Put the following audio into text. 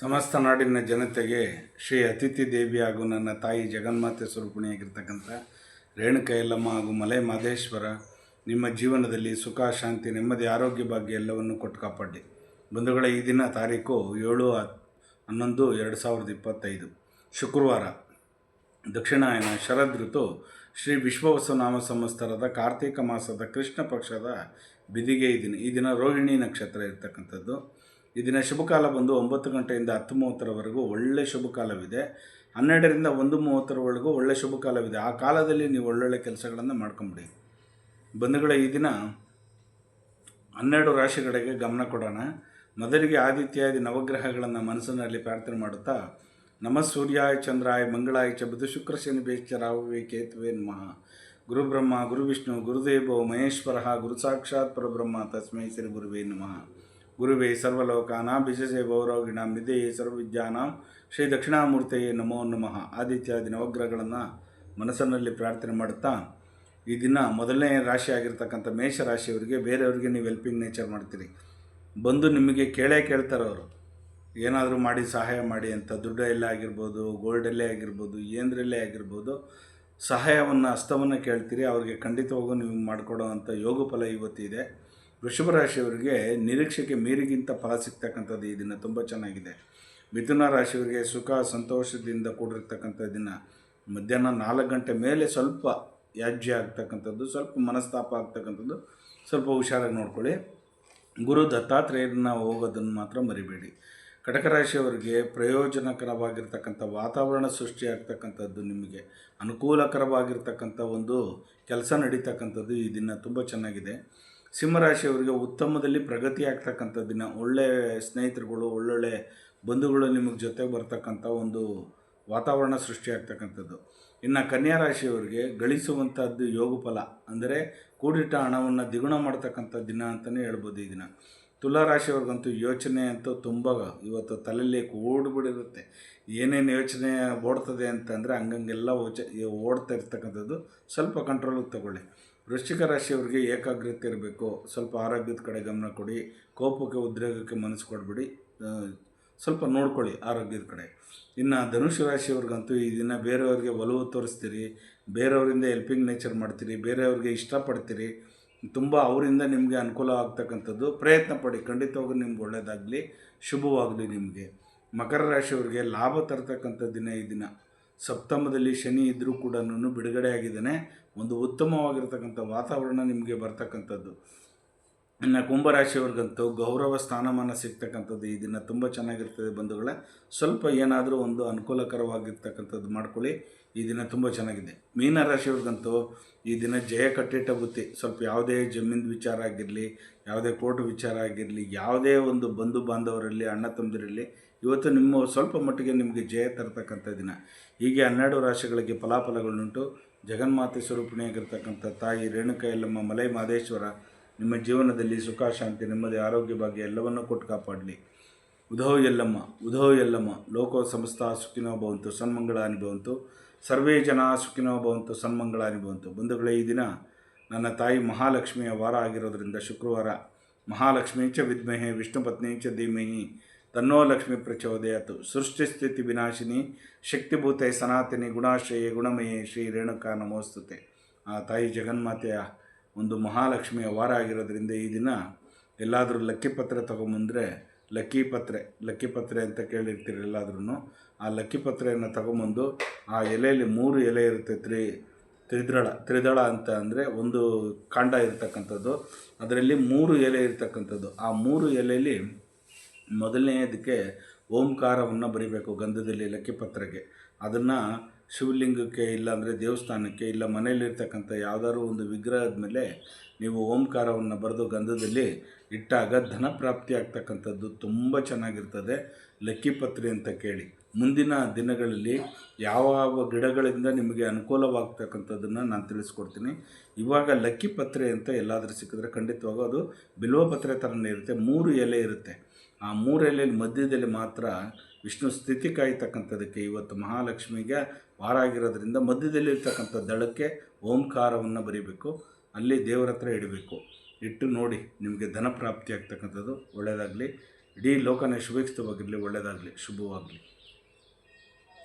ಸಮಸ್ತ ನಾಡಿನ ಜನತೆಗೆ ಶ್ರೀ ಅತಿಥಿ ದೇವಿ ಹಾಗೂ ನನ್ನ ತಾಯಿ ಜಗನ್ಮಾತೆ ಸ್ವರೂಪಿಣಿಯಾಗಿರ್ತಕ್ಕಂಥ ರೇಣುಕ ಹಾಗೂ ಮಲೆ ಮಾದೇಶ್ವರ, ನಿಮ್ಮ ಜೀವನದಲ್ಲಿ ಸುಖ, ಶಾಂತಿ, ನೆಮ್ಮದಿ, ಆರೋಗ್ಯ ಭಾಗ್ಯ ಎಲ್ಲವನ್ನು ಕೊಟ್ಟು ಕಾಪಾಡಿ. ಬಂಧುಗಳ, ಈ ದಿನ ತಾರೀಕು ಏಳು ಹನ್ನೊಂದು ಎರಡು ಸಾವಿರದ ಇಪ್ಪತ್ತೈದು. ಶುಕ್ರವಾರ ದಕ್ಷಿಣಾಯನ ಶರದ್ ಋತು ಶ್ರೀ ವಿಶ್ವವಸುನಾಮ ಸಂವತ್ಸರದ ಕಾರ್ತೀಕ ಮಾಸದ ಕೃಷ್ಣ ಪಕ್ಷದ ಬಿದಿಗೆ ಈ ದಿನ. ಈ ದಿನ ರೋಹಿಣಿ ನಕ್ಷತ್ರ ಇರ್ತಕ್ಕಂಥದ್ದು. ಈ ದಿನ ಶುಭಕಾಲ ಬಂದು ಒಂಬತ್ತು ಗಂಟೆಯಿಂದ ಹತ್ತು ಮೂವತ್ತರವರೆಗೂ ಒಳ್ಳೆ ಶುಭ ಕಾಲವಿದೆ ಹನ್ನೆರಡರಿಂದ ಒಂದು ಮೂವತ್ತರವರೆಗೂ ಒಳ್ಳೆ ಶುಭ ಕಾಲವಿದೆ ಆ ಕಾಲದಲ್ಲಿ ನೀವು ಒಳ್ಳೊಳ್ಳೆ ಕೆಲಸಗಳನ್ನು ಮಾಡ್ಕೊಂಬಿಡಿ. ಬಂಧುಗಳ, ಈ ದಿನ ಹನ್ನೆರಡು ರಾಶಿಗಳಿಗೆ ಗಮನ ಕೊಡೋಣ. ಮೊದಲಿಗೆ ಆದಿತ್ಯಾದಿ ನವಗ್ರಹಗಳನ್ನು ಮನಸ್ಸಿನಲ್ಲಿ ಪ್ರಾರ್ಥನೆ ಮಾಡುತ್ತಾ, ನಮ ಸೂರ್ಯಾಯ, ಚಂದ್ರಾಯ, ಮಂಗಳಾಯ, ಚ ಬುಧ, ಶುಕ್ರ, ಶನಿ, ಬೇಶ್ಚ ರಾಹುವೇ ಕೇತುವೆ ನಮಃ. ಗುರುಬ್ರಹ್ಮ ಗುರುವಿಷ್ಣು ವಿಷ್ಣು ಗುರುದೇವೋ ಮಹೇಶ್ವರ, ಗುರು ಸಾಕ್ಷಾತ್ ಪರಬ್ರಹ್ಮ, ತಸ್ಮೈ ಶ್ರೀ ಗುರುವೇ ನಮಃ. ಗುರುವೇ ಸರ್ವಲೋಕಾನಾಂ ವಿಶೇಷೇ ಭೌರೋಗಿಣಾಂ ನಿಧೇ ಸರ್ವವಿದ್ಯಾನಾಂ ಶ್ರೀ ದಕ್ಷಿಣಾಮೂರ್ತಿಯೇ ನಮೋ ನಮಃ. ಆದಿತ್ಯಾದಿ ನವಗ್ರಹಗಳನ್ನು ಮನಸ್ಸಿನಲ್ಲಿ ಪ್ರಾರ್ಥನೆ ಮಾಡುತ್ತಾ ಈ ದಿನ ಮೊದಲನೇ ರಾಶಿ ಆಗಿರ್ತಕ್ಕಂಥ ಮೇಷ ರಾಶಿಯವರಿಗೆ ಬೇರೆಯವರಿಗೆ ನೀವು ಹೆಲ್ಪಿಂಗ್ ನೇಚರ್ ಮಾಡ್ತೀರಿ. ಬಂದು ನಿಮಗೆ ಕೇಳೇ ಕೇಳ್ತಾರೆ ಅವರು. ಏನಾದರೂ ಮಾಡಿ ಸಹಾಯ ಮಾಡಿ ಅಂತ ದುಡ್ಡಲ್ಲೇ ಆಗಿರ್ಬೋದು ಗೋಲ್ಡಲ್ಲೇ ಆಗಿರ್ಬೋದು ಏನರಲ್ಲೇ ಆಗಿರ್ಬೋದು, ಸಹಾಯವನ್ನು ಹಸ್ತವನ್ನು ಕೇಳ್ತೀರಿ. ಅವರಿಗೆ ಖಂಡಿತವಾಗೂ ನೀವು ಮಾಡಿಕೊಡೋ ಅಂಥ ಯೋಗ ಫಲ ಇವತ್ತಿದೆ. ವೃಷಭ ರಾಶಿಯವರಿಗೆ ನಿರೀಕ್ಷೆಗೆ ಮೀರಿಗಿಂತ ಫಲ ಸಿಗ್ತಕ್ಕಂಥದ್ದು ಈ ದಿನ ತುಂಬ ಚೆನ್ನಾಗಿದೆ. ಮಿಥುನ ರಾಶಿಯವರಿಗೆ ಸುಖ, ಸಂತೋಷದಿಂದ ಕೂಡಿರ್ತಕ್ಕಂಥ ದಿನ. ಮಧ್ಯಾಹ್ನ ನಾಲ್ಕು ಗಂಟೆ ಮೇಲೆ ಸ್ವಲ್ಪ ಯಾಜ್ಯ ಆಗ್ತಕ್ಕಂಥದ್ದು, ಸ್ವಲ್ಪ ಮನಸ್ತಾಪ ಆಗ್ತಕ್ಕಂಥದ್ದು, ಸ್ವಲ್ಪ ಹುಷಾರಾಗಿ ನೋಡ್ಕೊಳ್ಳಿ. ಗುರು ದತ್ತಾತ್ರೇಯರನ್ನ ಹೋಗೋದನ್ನು ಮಾತ್ರ ಮರಿಬೇಡಿ. ಕಟಕ ರಾಶಿಯವರಿಗೆ ಪ್ರಯೋಜನಕರವಾಗಿರ್ತಕ್ಕಂಥ ವಾತಾವರಣ ಸೃಷ್ಟಿಯಾಗ್ತಕ್ಕಂಥದ್ದು ನಿಮಗೆ. ಅನುಕೂಲಕರವಾಗಿರ್ತಕ್ಕಂಥ ಒಂದು ಕೆಲಸ ನಡೀತಕ್ಕಂಥದ್ದು ಈ ದಿನ ತುಂಬ ಚೆನ್ನಾಗಿದೆ. ಸಿಂಹರಾಶಿಯವರಿಗೆ ಉತ್ತಮದಲ್ಲಿ ಪ್ರಗತಿ ಆಗ್ತಕ್ಕಂಥ ದಿನ ಒಳ್ಳೆಯ ಸ್ನೇಹಿತರುಗಳು, ಒಳ್ಳೊಳ್ಳೆ ಬಂಧುಗಳು ನಿಮಗೆ ಜೊತೆ ಬರ್ತಕ್ಕಂಥ ಒಂದು ವಾತಾವರಣ ಸೃಷ್ಟಿಯಾಗ್ತಕ್ಕಂಥದ್ದು ಇನ್ನು ಕನ್ಯಾ ರಾಶಿಯವರಿಗೆ ಗಳಿಸುವಂಥದ್ದು ಯೋಗ ಫಲ ಅಂದರೆ ಕೂಡಿಟ್ಟ ಹಣವನ್ನು ದ್ವಿಗುಣ ಮಾಡ್ತಕ್ಕಂಥ ದಿನ ಅಂತಲೇ ಹೇಳ್ಬೋದು ಈ ದಿನ. ತುಲಾ ರಾಶಿಯವ್ರಿಗಂತೂ ಯೋಚನೆ ಅಂತೂ ತುಂಬ ಇವತ್ತು ತಲೆಯಲ್ಲಿ ಓಡ್ಬಿಡಿರುತ್ತೆ ಏನೇನು ಯೋಚನೆ ಓಡ್ತದೆ ಅಂತಂದರೆ ಹಂಗಂಗೆಲ್ಲ ಓಚ ಓಡ್ತಾ ಇರ್ತಕ್ಕಂಥದ್ದು ಸ್ವಲ್ಪ ಕಂಟ್ರೋಲಿಗೆ ತಗೊಳ್ಳಿ. ವೃಶ್ಚಿಕ ರಾಶಿಯವ್ರಿಗೆ ಏಕಾಗ್ರತೆ ಇರಬೇಕು. ಸ್ವಲ್ಪ ಆರೋಗ್ಯದ ಕಡೆ ಗಮನ ಕೊಡಿ. ಕೋಪಕ್ಕೆ, ಉದ್ರೇಕಕ್ಕೆ ಮನಸ್ಸು ಕೊಡಬೇಡಿ. ಸ್ವಲ್ಪ ನೋಡ್ಕೊಳ್ಳಿ ಆರೋಗ್ಯದ ಕಡೆ. ಇನ್ನು ಧನುಷ್ಯ ರಾಶಿಯವ್ರಿಗಂತೂ ಈ ದಿನ ಬೇರೆಯವ್ರಿಗೆ ಒಲವು ತೋರಿಸ್ತೀರಿ. ಬೇರೆಯವರಿಂದ ಹೆಲ್ಪಿಂಗ್ ನೇಚರ್ ಮಾಡ್ತೀರಿ. ಬೇರೆಯವ್ರಿಗೆ ಇಷ್ಟಪಡ್ತೀರಿ. ತುಂಬ ಅವರಿಂದ ನಿಮಗೆ ಅನುಕೂಲ ಆಗ್ತಕ್ಕಂಥದ್ದು. ಪ್ರಯತ್ನ ಪಡಿ. ಖಂಡಿತವಾಗೂ ನಿಮ್ಗೆ ಒಳ್ಳೆಯದಾಗಲಿ ಶುಭವಾಗಲಿ ನಿಮಗೆ. ಮಕರ ರಾಶಿಯವರಿಗೆ ಲಾಭ ತರ್ತಕ್ಕಂಥ ದಿನ ಈ ದಿನ. ಸಪ್ತಮದಲ್ಲಿ ಶನಿ ಇದ್ದರೂ ಕೂಡ ಬಿಡುಗಡೆ ಆಗಿದ್ದಾನೆ ಒಂದು ಉತ್ತಮವಾಗಿರ್ತಕ್ಕಂಥ ವಾತಾವರಣ ನಿಮಗೆ ಬರ್ತಕ್ಕಂಥದ್ದು. ಇನ್ನು ಕುಂಭರಾಶಿಯವ್ರಿಗಂತೂ ಗೌರವ ಸ್ಥಾನಮಾನ ಸಿಗ್ತಕ್ಕಂಥದ್ದು ಈ ದಿನ ತುಂಬ ಚೆನ್ನಾಗಿರ್ತದೆ ಬಂಧುಗಳೇ. ಸ್ವಲ್ಪ ಏನಾದರೂ ಒಂದು ಅನುಕೂಲಕರವಾಗಿರ್ತಕ್ಕಂಥದ್ದು ಮಾಡ್ಕೊಳ್ಳಿ. ಈ ದಿನ ತುಂಬ ಚೆನ್ನಾಗಿದೆ. ಮೀನರಾಶಿಯವ್ರಿಗಂತೂ ಈ ದಿನ ಜಯ ಕಟ್ಟಿಟ್ಟ ಬುತ್ತಿ. ಸ್ವಲ್ಪ ಯಾವುದೇ ಜಮೀನ್ ವಿಚಾರ ಆಗಿರಲಿ, ಯಾವುದೇ ಕೋರ್ಟ್ ವಿಚಾರ ಆಗಿರಲಿ, ಯಾವುದೇ ಒಂದು ಬಂಧು ಬಾಂಧವರಲ್ಲಿ ಅಣ್ಣ ತಮ್ಮದಿರಲಿ ಇವತ್ತು ನಿಮ್ಮ ಸ್ವಲ್ಪ ಮಟ್ಟಿಗೆ ನಿಮಗೆ ಜಯ ತರತಕ್ಕಂಥ ದಿನ. ಹೀಗೆ ಹನ್ನೆರಡು ರಾಶಿಗಳಿಗೆ ಫಲಾಫಲಗಳುಂಟು ಜಗನ್ಮಾತೆ ಸ್ವರೂಪಿಣಿಯಾಗಿರ್ತಕ್ಕಂಥ ತಾಯಿ ರೇಣುಕ ಯಲ್ಲಮ್ಮ ಮಲೈ ಮಾದೇಶ್ವರ ನಿಮ್ಮ ಜೀವನದಲ್ಲಿ ಸುಖ, ಶಾಂತಿ, ನೆಮ್ಮದಿ, ಆರೋಗ್ಯ ಭಾಗ್ಯ ಎಲ್ಲವನ್ನೂ ಕೊಟ್ಟು ಕಾಪಾಡಲಿ. ಉಧೋ ಎಲ್ಲಮ್ಮ ಉಧೋ ಎಲ್ಲಮ್ಮ ಲೋಕೋ ಸಮಸ್ತ ಸುಖಿನೋ ಭವಂತು ಸನ್ಮಂಗಳ ಅನುಭವಂತು ಸರ್ವೇ ಜನ ಸುಖಿನೋ ಭವಂತು ಸನ್ಮಂಗಳ ಅನುಭವಂತು ಬಂಧುಗಳೇ, ಈ ದಿನ ನನ್ನ ತಾಯಿ ಮಹಾಲಕ್ಷ್ಮಿಯ ವಾರ ಆಗಿರೋದರಿಂದ ಶುಕ್ರವಾರ ಮಹಾಲಕ್ಷ್ಮೀ ಚ ವಿದ್ಮಹೆ, ವಿಷ್ಣು ಪತ್ನಿ ಚ ಧೀಮಹಿ, ತನ್ನೋ ಲಕ್ಷ್ಮಿ ಪ್ರಚೋದಯತು. ಸೃಷ್ಟಿಸ್ಥಿತಿ ವಿನಾಶಿನಿ, ಶಕ್ತಿಭೂತೆ ಸನಾತನಿ, ಗುಣಾಶ್ರಯೇ, ಗುಣಮಯೇ, ಶ್ರೀ ರೇಣುಕಾ ನಮೋಸ್ತುತೆ. ಆ ತಾಯಿ ಜಗನ್ಮಾತೆಯ ಒಂದು ಮಹಾಲಕ್ಷ್ಮಿಯ ವಾರ ಆಗಿರೋದ್ರಿಂದ ಈ ದಿನ ಎಲ್ಲಾದರೂ ಲಕ್ಕಿ ಪತ್ರೆ ತೊಗೊಂಬಂದರೆ, ಲಕ್ಕಿ ಪತ್ರೆ ಲಕ್ಕಿ ಪತ್ರೆ ಅಂತ ಕೇಳಿರ್ತೀರಿ ಎಲ್ಲಾದ್ರೂ ಆ ಲಕ್ಕಿ ಪತ್ರೆಯನ್ನು ತೊಗೊಂಬಂದು ಆ ಎಲೆಯಲ್ಲಿ ಮೂರು ಎಲೆ ಇರುತ್ತೆ ತ್ರಿ, ತ್ರಿದಳ ತ್ರಿದಳ ಅಂತ ಅಂದರೆ ಒಂದು ಕಾಂಡ ಇರ್ತಕ್ಕಂಥದ್ದು. ಅದರಲ್ಲಿ ಮೂರು ಎಲೆ ಇರ್ತಕ್ಕಂಥದ್ದು. ಆ ಮೂರು ಎಲೆಯಲ್ಲಿ ಮೊದಲನೆಯದಕ್ಕೆ ಓಂಕಾರವನ್ನು ಬರಿಬೇಕು ಗಂಧದಲ್ಲಿ ಲಕ್ಕಿ ಪತ್ರೆಗೆ ಅದನ್ನು ಶಿವಲಿಂಗಕ್ಕೆ ಇಲ್ಲಾಂದರೆ ದೇವಸ್ಥಾನಕ್ಕೆ ಇಲ್ಲ ಮನೆಯಲ್ಲಿರ್ತಕ್ಕಂಥ ಯಾವುದಾದ್ರು ಒಂದು ವಿಗ್ರಹದ ಮೇಲೆ ನೀವು ಓಂಕಾರವನ್ನು ಬರೆದು ಗಂಧದಲ್ಲಿ ಇಟ್ಟಾಗ ಧನ ಪ್ರಾಪ್ತಿ ಆಗ್ತಕ್ಕಂಥದ್ದು ತುಂಬ ಚೆನ್ನಾಗಿರ್ತದೆ. ಲಕ್ಕಿ ಪತ್ರೆ ಅಂತ ಕೇಳಿ. ಮುಂದಿನ ದಿನಗಳಲ್ಲಿ ಯಾವ ಗಿಡಗಳಿಂದ ನಿಮಗೆ ಅನುಕೂಲವಾಗ್ತಕ್ಕಂಥದ್ದನ್ನು ನಾನು ತಿಳಿಸ್ಕೊಡ್ತೀನಿ. ಇವಾಗ ಲಕ್ಕಿ ಪತ್ರೆ ಅಂತ ಎಲ್ಲಾದರೂ ಸಿಕ್ಕಿದ್ರೆ ಖಂಡಿತವಾಗೂ ಅದು ಬಿಲ್ವಪತ್ರೆ ಥರನೇ ಇರುತ್ತೆ. ಮೂರು ಎಲೆ ಇರುತ್ತೆ. ಆ ಮೂರು ಮಧ್ಯದಲ್ಲಿ ಮಾತ್ರ ವಿಷ್ಣು ಸ್ಥಿತಿ ಕಾಯ್ತಕ್ಕಂಥದಕ್ಕೆ ಇವತ್ತು ಮಹಾಲಕ್ಷ್ಮಿಗೆ ವಾರ ಆಗಿರೋದ್ರಿಂದ ಮಧ್ಯದಲ್ಲಿ ಇರ್ತಕ್ಕಂಥ ದಳಕ್ಕೆ ಓಂಕಾರವನ್ನು ಬರೀಬೇಕು, ಅಲ್ಲಿ ದೇವರ ಹತ್ರ ಇಡಬೇಕು. ಇಟ್ಟು ನೋಡಿ, ನಿಮಗೆ ಧನ ಪ್ರಾಪ್ತಿ ಆಗ್ತಕ್ಕಂಥದ್ದು ಒಳ್ಳೆಯದಾಗಲಿ ಇಡೀ ಲೋಕನೇ ಶುಭೇಕ್ಷಿತವಾಗಿರಲಿ ಒಳ್ಳೆಯದಾಗಲಿ ಶುಭವಾಗಲಿ.